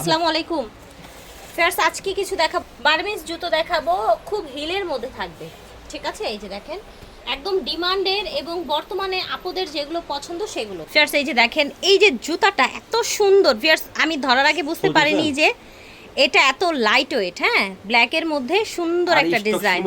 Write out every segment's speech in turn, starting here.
আসসালামু আলাইকুম ফ্রেন্ডস আজকে কিছু দেখা বার্মিজ জুতো দেখাবো। খুব হিলের মধ্যে থাকবে। ঠিক আছে? এই যে দেখেন একদম ডিমান্ডের এবং বর্তমানে আপুদের যেগুলো পছন্দ সেগুলো। ফিয়ার্স এই যে দেখেন এই যে জুতাটা এত সুন্দর। ফিয়ার্স আমি ধরার আগে বুঝতে পারিনি যে এটা এত লাইট ওয়েট হ্যাঁ? ব্ল্যাকের মধ্যে সুন্দর একটা ডিজাইন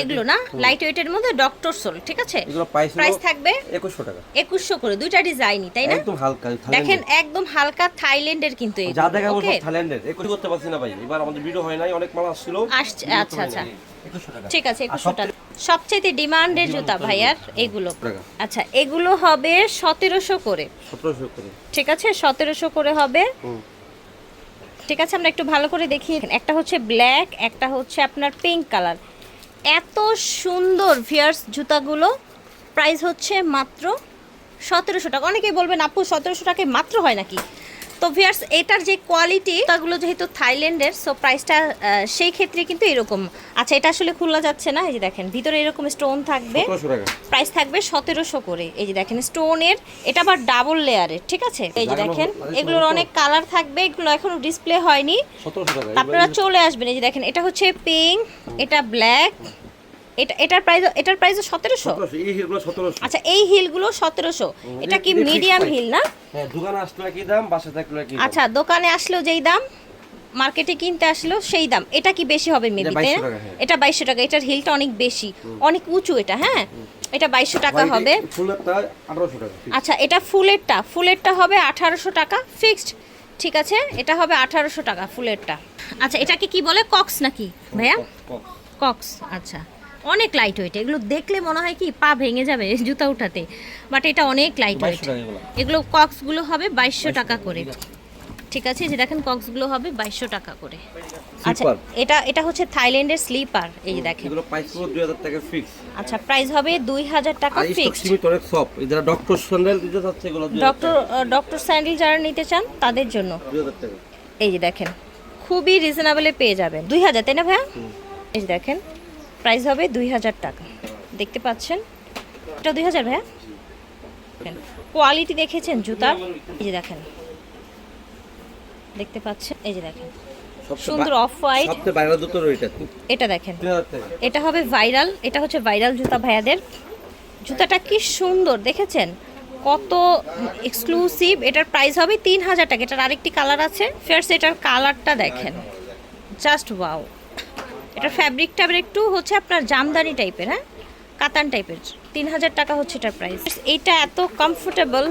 এগুলো না। লাইট ওয়েটের মধ্যে ডক্টর সোল ঠিক আছে? এগুলো প্রাইস থাকবে একুশশো টাকা। একুশশো করে দুইটা ডিজাইনই তাই না? একদম হালকা দেখেন একদম হালকা থাইল্যান্ডের কিন্তু এই যা okay? সব থাইল্যান্ডের একুশ করতে পারছি না ভাই এবার আমাদের ভিডিও হয় নাই অনেক মাল আসছিল। আসছে, আচ্ছা, আচ্ছা। 2100 টাকা। ঠিক আছে আর একুশশো টাকা। সবচেয়ে ডিমান্ডের জুতা ভাইয়ার এগুলো। আচ্ছা এগুলো হবে সতেরোশো করে। সতেরোশো করে। ঠিক আছে সতেরোশো করে হবে। হুম। ঠিক আছে, আমরা একটু ভালো করে দেখি একটা হচ্ছে ব্ল্যাক একটা হচ্ছে আপনার পিঙ্ক কালার এত সুন্দর ভিয়ার্স জুতাগুলো। প্রাইস হচ্ছে মাত্র সতেরোশো টাকা। অনেকেই বলবেন, আপু, সতেরোশো টাকায় মাত্র হয় নাকি? তো ভিয়ার্স এটার যে কোয়ালিটি জুতাগুলো যেহেতু থাইল্যান্ডের সো প্রাইসটা সেই ক্ষেত্রে কিন্তু এরকম। আচ্ছা এটা আসলে খোলা যাচ্ছে না? এই যে দেখেন ভিতরে এরকম স্টোন থাকবে। প্রাইস থাকবে সতেরোশো করে। এই যে দেখেন স্টোনের এটা আবার ডাবল লেয়ারের ঠিক আছে? এই যে দেখেন এগুলোর অনেক কালার থাকবে এগুলো এখনও ডিসপ্লে হয়নি। আপনারা চলে আসবেন। এই যে দেখেন এটা হচ্ছে পিঙ্ক এটা ব্ল্যাক এটা এটার প্রাইস এটার প্রাইস সতেরোশো? এই হিলগুলো সতেরোশো। আচ্ছা এই হিলগুলো সতেরোশো। এটা কি মিডিয়াম হিল না? হ্যাঁ দোকানে আসলে একই দাম বাসা থাকলে দাম। আচ্ছা দোকানে আসলেও যেই দাম মার্কেটে কিনতে আসলেও সেই দাম। এটা কি বেশি হবে মেবি তাই 2200 টাকা, হ্যাঁ। এটা বাইশশো টাকা এটার হিলটা অনেক বেশি। অনেক উঁচু এটা হ্যাঁ? এটা বাইশশো টাকা হবে। আচ্ছা এটা ফুলেরটা ফুলেরটা হবে আঠারোশো টাকা ফিক্সড ঠিক আছে? এটা হবে আঠারোশো টাকা ফুলেরটা। আচ্ছা এটাকে কি বলে? কক্স নাকি ভাইয়া? কক্স আচ্ছা। অনেক লাইট ওয়েট এগুলো দেখলে মনে হয় কি পা ভেঙে যাবে জুতা উঠাতে বাট এটা অনেক লাইট ওয়েট এগুলো। কক্সগুলো হবে বাইশশো টাকা করে। ঠিক আছে। যে দেখেন কক্সগুলো হবে বাইশশো টাকা করে। আচ্ছা এটা এটা হচ্ছে থাইল্যান্ডের স্লিপার এই যে দেখেন। এগুলো প্রাইস পুরো দুই হাজার টাকা ফিক্স আচ্ছা প্রাইস হবে দুই হাজার টাকা আর স্টক ফিক্সড সীমিত অনেক সব যারা ডক্টর স্যান্ডেল দিতে চাচ্ছে এগুলো ডক্টর ডক্টর স্যান্ডেল যারা নিতে চান তাদের জন্য। টাকা। দুই হাজার টাকা। এই যে দেখেন খুবই রিজনেবলে পেয়ে যাবেন। দুই হাজার তাই না ভাইয়া? এই যে দেখেন প্রাইস হবে দুই হাজার টাকা। দেখতে পাচ্ছেন? এটা দুই হাজার ভাইয়া? কোয়ালিটি দেখেছেন জুতার? এই যে দেখেন। দেখতে পাচ্ছেন? এই যে দেখেন। সুন্দর অফ হোয়াইট সবচেয়ে বাইরে দুটো রইটা এটা দেখেন। এটা হবে ভাইরাল এটা হচ্ছে ভাইরাল জুতা ভাইয়াদের। জুতাটা কি সুন্দর দেখেছেন? কত এক্সক্লুসিভ এটার প্রাইস হবে তিন হাজার টাকা। এটার আরেকটি কালার আছে ফেয়ার্স এটার কালারটা দেখেন। জাস্ট ওয়াও এটার ফ্যাব্রিকটা আবার একটু হচ্ছে আপনার জামদানি টাইপের হ্যাঁ? কাতান টাইপের তিন হাজার টাকা হচ্ছে এটার প্রাইস এটা এত কমফোর্টেবল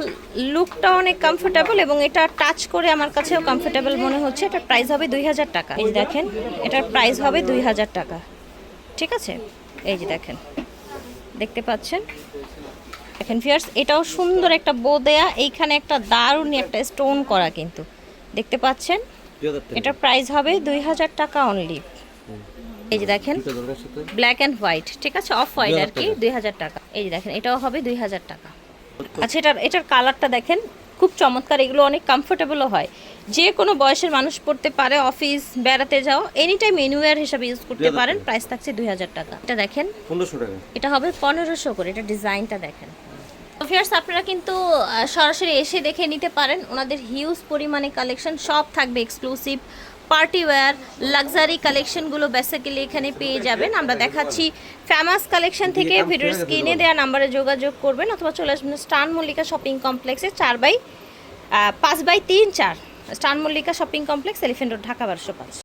লুকটা অনেক কমফোর্টেবল এবং এটা টাচ করে আমার কাছেও কমফোর্টেবল মনে হচ্ছে। এটার প্রাইস হবে দুই হাজার টাকা। এই দেখেন এটার প্রাইস হবে দুই হাজার টাকা। ঠিক আছে? এই যে দেখেন দেখতে পাচ্ছেন? দেখেন ফিয়ার্স এটাও সুন্দর একটা বো দেয়া। এইখানে একটা দারুণ একটা স্টোন করা কিন্তু। দেখতে পাচ্ছেন? এটার প্রাইস হবে দুই হাজার টাকা অনলি এই যে দেখেন ব্ল্যাক অ্যান্ড হোয়াইট ঠিক আছে? অফ হোয়াইট আর কি দুই হাজার টাকা। এই যে দেখেন এটাও হবে দুই হাজার টাকা। আচ্ছা এটার এটার কালারটা দেখেন খুব চমৎকার এগুলো অনেক কমফোর্টেবলও হয়। যে কোনো বয়সের মানুষ পড়তে পারে অফিস বেড়াতে যাও এনি টাইম এনুয়ার হিসাবে ইউজ করতে পারেন। প্রাইস থাকছে দুই হাজার টাকা। এটা দেখেন পনেরোশো টাকা। এটা হবে পনেরোশো করে এটা ডিজাইনটা দেখেন। ফিয়ার্স আপনারা কিন্তু সরাসরি এসে দেখে নিতে পারেন ওনাদের হিউজ পরিমাণে কালেকশন সব থাকবে এক্সক্লুসিভ পার্টি ওয়্যার লাক্সারি কালেকশনগুলো বেসিক্যালি এখানে পেয়ে যাবেন। আমরা দেখাচ্ছি ফেমাস কালেকশন থেকে ভিডিও ভিডিওর স্ক্রিনে দেওয়া নাম্বারে যোগাযোগ করবেন অথবা চলে আসবেন স্টান মল্লিকা শপিং কমপ্লেক্সে চার বাই পাঁচ বাই তিন চার। স্টান Mallika shopping complex elephant road Dhaka বারোশো পাঁচ।